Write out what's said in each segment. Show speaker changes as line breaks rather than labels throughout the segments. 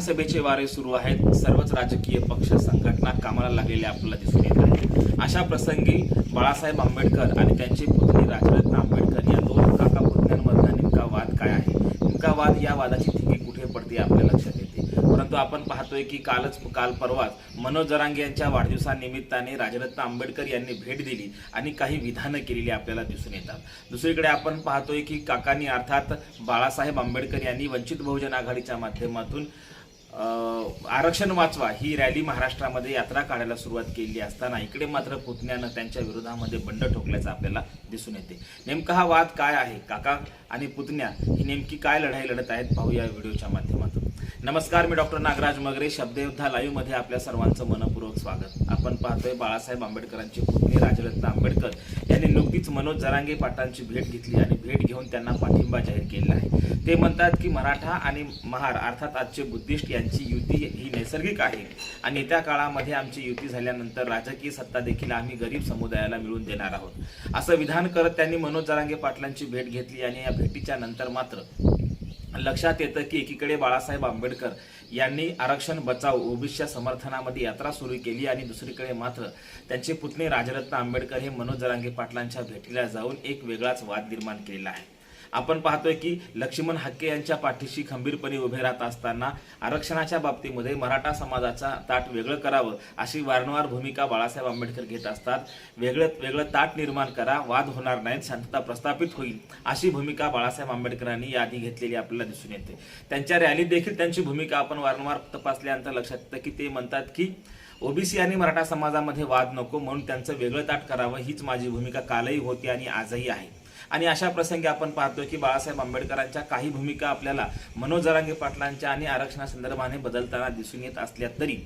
विधानसभेचे वारे सुरू आहेत. सर्वच राजकीय पक्ष संघटना कामाला लागलेले आपल्याला दिसून येत आहे अशा प्रसंगी बाळासाहेब आंबेडकर आणि त्यांची पुतणी राजरत्न आंबेडकर या दोन काका पुतण्यांमधला नेमका वाद काय आहे? नेमका वाद या वादाची थिंगी कुठे पडते आपल्या लक्षात येते. परंतु आपण पाहतोय की कालच काल परवाच मनोज जरांगे यांच्या वाढदिवसानिमित्ताने राजरत्न आंबेडकर यांनी भेट दिली आणि काही विधानं केलेली आपल्याला दिसून येतात. दुसरीकडे आपण पाहतोय की काकांनी अर्थात बाळासाहेब आंबेडकर यांनी वंचित बहुजन आघाडीच्या माध्यमातून आरक्षण वाचवा ही रॅली महाराष्ट्रामध्ये यात्रा काढायला सुरुवात केली असताना इकडे मात्र पुतण्यानं त्यांच्या विरोधामध्ये बंड ठोकल्याचं आपल्याला दिसून येते. नेमका हा वाद काय आहे? काका आणि पुतण्या ही नेमकी काय लढाई लढत आहेत? पाहूया या व्हिडिओच्या माध्यमातून. नमस्कार मी डॉक्टर नागराज मगरे शब्दयोद्धा लाईव्हमध्ये आपल्या सर्वांचं मनपूर्वक स्वागत. आपण पाहतोय बाळासाहेब आंबेडकरांची पुतणी राजरत्न आंबेडकर यांनी नुकतीच मनोज जरांगे पाटलांची भेट घेतली आणि भेट घेऊन त्यांना पाठिंबा जाहीर केला आहे. ते म्हणतात की मराठा आणि महार अर्थात आजचे बुद्धिस्ट यांची युती ही नैसर्गिक आहे आणि येत्या काळामध्ये आमची युती झाल्यानंतर राजकीय सत्ता देखील आम्ही गरीब समुदायाला मिळवून देणार आहोत. असं विधान करत त्यांनी मनोज जरांगे पाटलांची भेट घेतली आणि या भेटीच्या नंतर मात्र लक्षात येतं की एकीकडे बाळासाहेब आंबेडकर यांनी आरक्षण बचाव ओबीसीच्या समर्थनामध्ये यात्रा सुरू केली आणि दुसरीकडे मात्र त्यांचे पुतणे राजरत्न आंबेडकर हे मनोज जरांगे पाटलांच्या भेटीला जाऊन एक वेगळाच वाद निर्माण केलेला आहे. आपण पाहतोय की लक्ष्मण हक्के यांच्या पाठीशी खंबीरपणे उभे राहत असताना आरक्षणाच्या बाबतीमध्ये मराठा समाजाचा ताट वेगळं करावं अशी वारंवार भूमिका बाळासाहेब आंबेडकर घेत असतात. वेगळं वेगळं ताट निर्माण करा वाद होणार नाहीत शांतता प्रस्थापित होईल अशी भूमिका बाळासाहेब आंबेडकरांनी याआधी घेतलेली आपल्याला दिसून येते. त्यांच्या रॅलीत देखील त्यांची भूमिका आपण वारंवार तपासल्यानंतर लक्षात येतं की ते म्हणतात की ओबीसी आणि मराठा समाजामध्ये वाद नको म्हणून त्यांचं वेगळं ताट करावं हीच माझी भूमिका कालही होती आणि आजही आहे. आणि अशा प्रसंगी आपण पाहतो की बाळासाहेब आंबेडकरांच्या काही भूमिका आपल्याला मनोज जरांगे पाटलांच्या आणि आरक्षणासंदर्भाने बदलताना दिसून येत असल्या तरी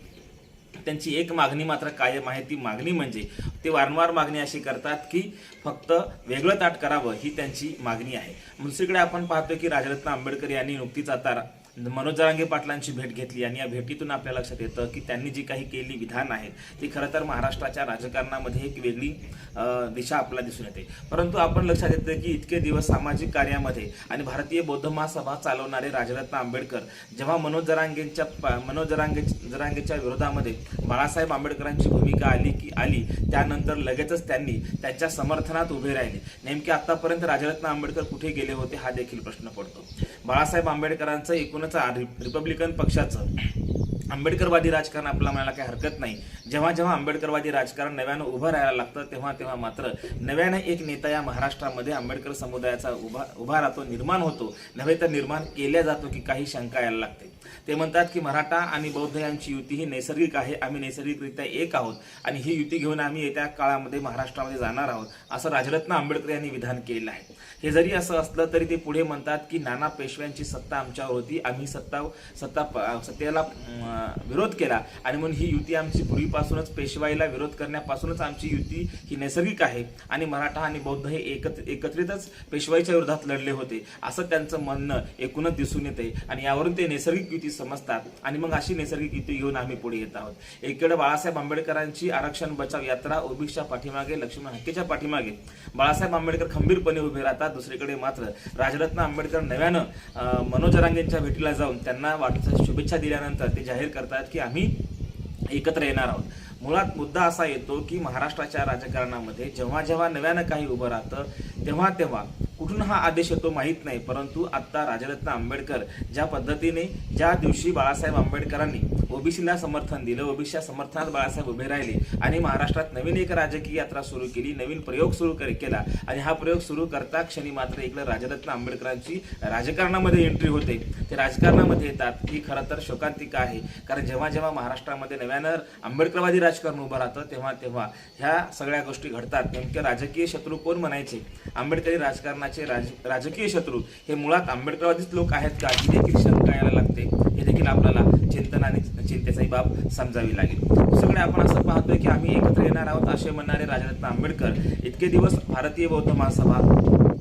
त्यांची एक मागणी मात्र कायम आहे. ती मागणी म्हणजे ते वारंवार मागणी अशी करतात की फक्त वेगळं ताट करावं ही त्यांची मागणी आहे. दुसरीकडे आपण पाहतो की राजरत्न आंबेडकर यांनी नुकतीच आता मनोज जरांगे पाटलांची भेट घेतली आणि या भेटीतून आपल्या लक्षात येतं की त्यांनी जी काही केली विधान आहेत ती खरं तर महाराष्ट्राच्या राजकारणामध्ये एक वेगळी दिशा आपल्याला दिसून येते. परंतु आपण लक्षात येतं की इतके दिवस सामाजिक कार्यामध्ये आणि भारतीय बौद्ध महासभा चालवणारे राजरत्न आंबेडकर जेव्हा मनोज जरांगेंच्या मनोज जरांगे जरांगेच्या विरोधामध्ये बाळासाहेब आंबेडकरांची भूमिका आली की आली त्यानंतर लगेचच त्यांनी त्यांच्या समर्थनात उभे राहिले. नेमके आतापर्यंत राजरत्न आंबेडकर कुठे गेले होते हा देखील प्रश्न पडतो. बाळासाहेब आंबेडकरांचं एकूणच रिपब्लिकन पक्षाचं आंबेडकरवादी राजकारण आपल्याला म्हणायला काही हरकत नाही. जेव्हा जेव्हा आंबेडकरवादी राजकारण नव्यानं उभं राहायला लागतं तेव्हा तेव्हा मात्र नव्यानं एक नेता या महाराष्ट्रामध्ये आंबेडकर समुदायाचा उभा उभा राहतो निर्माण होतो. नव्हे तर निर्माण केल्या जातो की काही शंका यायला लागते. ते म्हणतात की मराठा आणि बौद्ध यांची युती ही नैसर्गिक आहे आम्ही नैसर्गिकरित्या एक आहोत आणि ही युती घेऊन आम्ही येत्या काळामध्ये महाराष्ट्रामध्ये जाणार आहोत असं राजरत्न आंबेडकर यांनी विधान केलेलं आहे. हे जरी असं असलं तरी ते पुढे म्हणतात की नाना पेशव्यांची सत्ता आमच्यावर होती आम्ही सत्ता सत्ता सत्तेला विरोध केला आणि म्हणून ही युती आमची आधीपासूनच पेशवाईला विरोध करण्यापासूनच आमची युती ही नैसर्गिक आहे. आणि मराठा आणि बौद्ध हे एकत्र एकत्रितच पेशवाईच्या विरोधात लढले होते. असं त्यांचं म्हणणं एकूणच दिसून येते आणि यावरून ते नैसर्गिक युती समजतात. आणि मग अशी नैसर्गिक युती घेऊन आम्ही पुढे येत आहोत. एकीकडे बाळासाहेब आंबेडकरांची आरक्षण बचाव यात्रा ओबीसीच्या पाठीमागे लक्ष्मण हक्केच्या पाठीमागे. बाळासाहेब आंबेडकर खंबीरपणे उभे राहतात. दुसरीकडे मात्र राजरत्न आंबेडकर नव्यानं मनोज रांगेंच्या भेटीला जाऊन त्यांना वाढदिवसाच्या शुभेच्छा दिल्यानंतर ते जाहीर करतात की आम्ही एकत्र येणार आहोत. मुळात मुद्दा असा येतो की महाराष्ट्राच्या राजकारणामध्ये जेव्हा जेव्हा नव्यानं काही उभं राहतं तेव्हा तेव्हा कुठून हा आदेश येतो माहीत नाही. परंतु आत्ता राजरत्न आंबेडकर ज्या पद्धतीने ज्या दिवशी बाळासाहेब आंबेडकरांनी ओबीसीला समर्थन दिलं. ओबीसीच्या समर्थनात बाळासाहेब उभे राहिले आणि महाराष्ट्रात नवीन एक राजकीय यात्रा सुरू केली नवीन प्रयोग सुरू केला. आणि हा प्रयोग सुरू करता क्षणी मात्र इकडे राजरत्न आंबेडकरांची राजकारणामध्ये एंट्री होते. ते राजकारणामध्ये येतात. ही खरं तर शोकांतिका आहे. कारण जेव्हा जेव्हा महाराष्ट्रामध्ये नव्यानं आंबेडकरवादी राजकारण उभं राहतं तेव्हा तेव्हा ह्या सगळ्या गोष्टी घडतात. नेमके राजकीय शत्रू कोण म्हणायचे? आंबेडकरी राजकारणाचे राज राजकीय शत्रू हे मुळात आंबेडकरवादीच लोक आहेत का? ही देखील शंका यायला लागते. हे देखील आपल्याला चिंतन चिंतेचाही बाब समजावी लागेल. सगळे आपण असं पाहतोय की आम्ही एकत्र येणार आहोत असे म्हणणारे राजरत्न आंबेडकर इतके दिवस भारतीय बौद्ध महासभा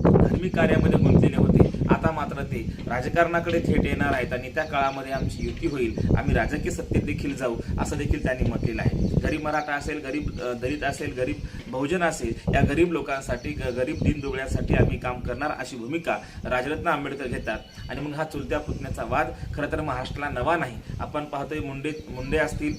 धार्मिक कार्यामध्ये गुंतलेले होते. आता मात्र ते राजकारणाकडे थेट येणार आहेत आणि त्या काळामध्ये आमची युती होईल. आम्ही राजकीय सत्तेत देखील जाऊ असं देखील त्यांनी म्हटलेलं आहे. गरीब मराठा असेल गरीब दलित असेल गरीब बहुजन असेल या गरीब लोकांसाठी ग- गरीब दीनदुबळ्यांसाठी आम्ही काम करणार अशी भूमिका राजरत्न आंबेडकर घेतात. आणि मग हा चुलत्या पुतण्याचा वाद खरं तर महाराष्ट्राला नवा नाही. आपण पाहतोय मुंडे मुंडे असतील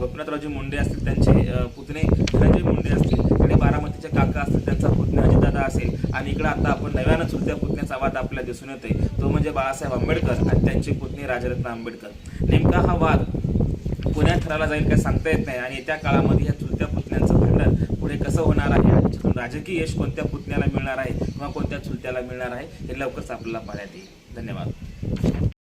गोपीनाथरावजी मुंडे असतील त्यांचे पुतणे धनंजय मुंडे असतील आणि बारामतीचे काका असतील त्यांचा पुतणे अजितदादा असेल. आणि इकडं आता आपण नव्यानं चुलत्या पुतण्याचा वाद आपल्या दिसून येते तो म्हणजे बाळासाहेब आंबेडकर आणि त्यांची पुतणी राजरत्न आंबेडकर. नेमका हा वाद पुण्यात ठराला जाईल काय सांगता येत नाही आणि येत्या काळामध्ये या चुलत्या पुतण्यांचं भांडण पुढे कसं होणार आहे? आणि राजकीय यश कोणत्या पुतण्याला मिळणार आहे? किंवा कोणत्या चुलत्याला मिळणार आहे? हे लवकरच आपल्याला पाहण्यात येईल. धन्यवाद.